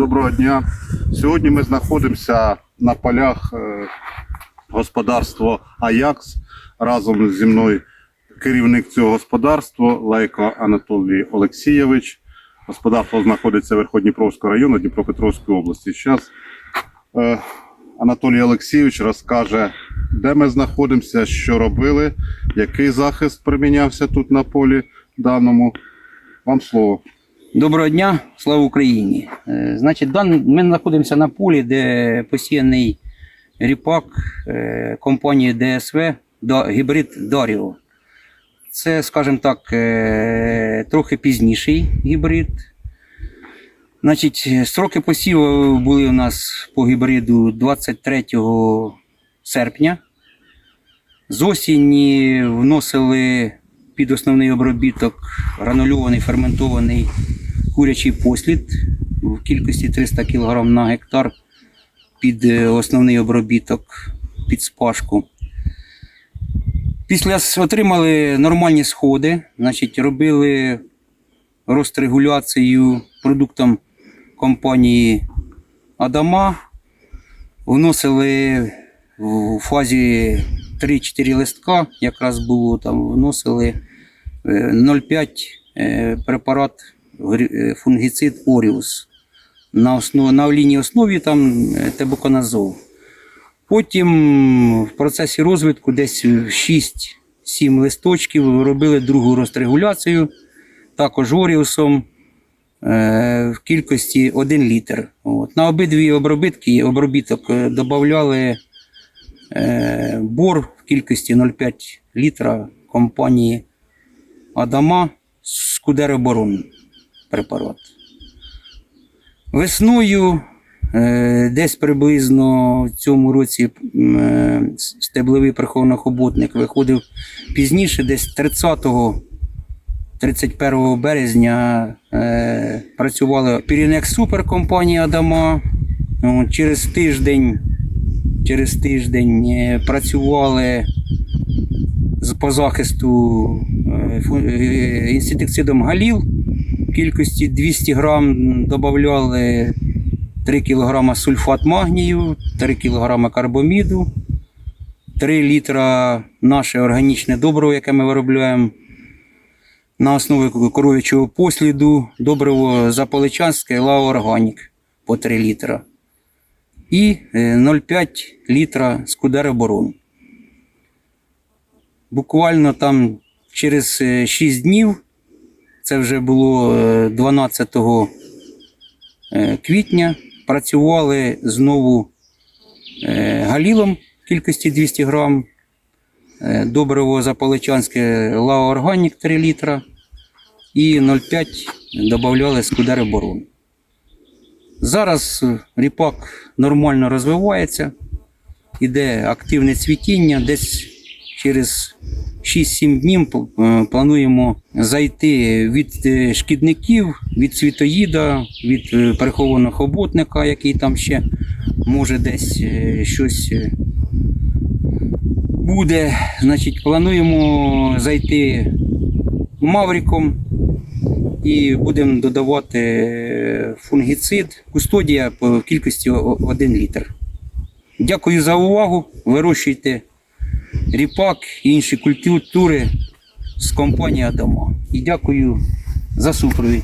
Доброго дня. Сьогодні ми знаходимося на полях е, господарства Аякс. Разом зі мною керівник цього господарства Лайко Анатолій Олексійович. Господарство знаходиться в Верходніпровського району Дніпропетровської області. Зараз е, Анатолій Олексійович розкаже, де ми знаходимося, що робили, який захист примінявся тут на полі даному. Вам слово. Доброго дня, слава Україні. Е, Значить, дан, ми знаходимося на полі, де посіяний ріпак е, компанії ДСВ гібрид Даріо. Це, скажімо так, е, трохи пізніший гібрид. Значить, строки посіву були у нас по гібриду 23 серпня. З осені вносили під основний обробіток гранульований ферментований курячий послід в кількості 300 кг на гектар під е, основний обробіток під спашку. Після отримали нормальні сходи, значить, робили розрегуляцію продуктом компанії Адама, вносили в фазі 3-4 листка, якраз було там, вносили 0,5 е, препарат грі- е, фунгіцид Оріус. На, основ, на олійній основі там е, тебуконазол. Потім в процесі розвитку десь 6-7 листочків робили другу розрегуляцію, також Оріусом е, в кількості 1 літр. От. На обидві обробітки, обробіток е, додавали е, бор в кількості 0,5 літра компанії Адама Скудероборон препарат. Весною е, десь приблизно в цьому році е, стебловий приховано-хоботник виходив пізніше, десь 30-го 31 березня е, працювала Пірінекс Супер компанія Адама. От, Через тиждень, через тиждень е, працювали по захисту інсектицидом Галіл в кількості 200 грам додавали 3 кг сульфат магнію, 3 кг карбоміду, 3 літра наше органічне добриво, яке ми виробляємо на основі коров'ячого посліду, добриво заполичанське Органік по 3 літра. І е, 0,5 літра Скудероборон. Буквально там через е, 6 днів, це вже було е, 12 е, квітня, працювали знову е, галілом кількості 200 грам, е, добриво заполичанське Лао Органік 3 літра і 0,5 додавали Скудери Борон. Зараз е, ріпак нормально розвивається, іде активне цвітіння, десь через 6-7 днів е, плануємо зайти від е, шкідників, від цвітоїда, від е, прихованого хоботника, який там ще може десь щось буде. Значить, плануємо зайти мавриком і будемо додавати фунгіцид, кустодія по кількості 1 літр. Дякую за увагу. Вирощуйте ріпак і інші культури з компанії Адама. І дякую за супровід.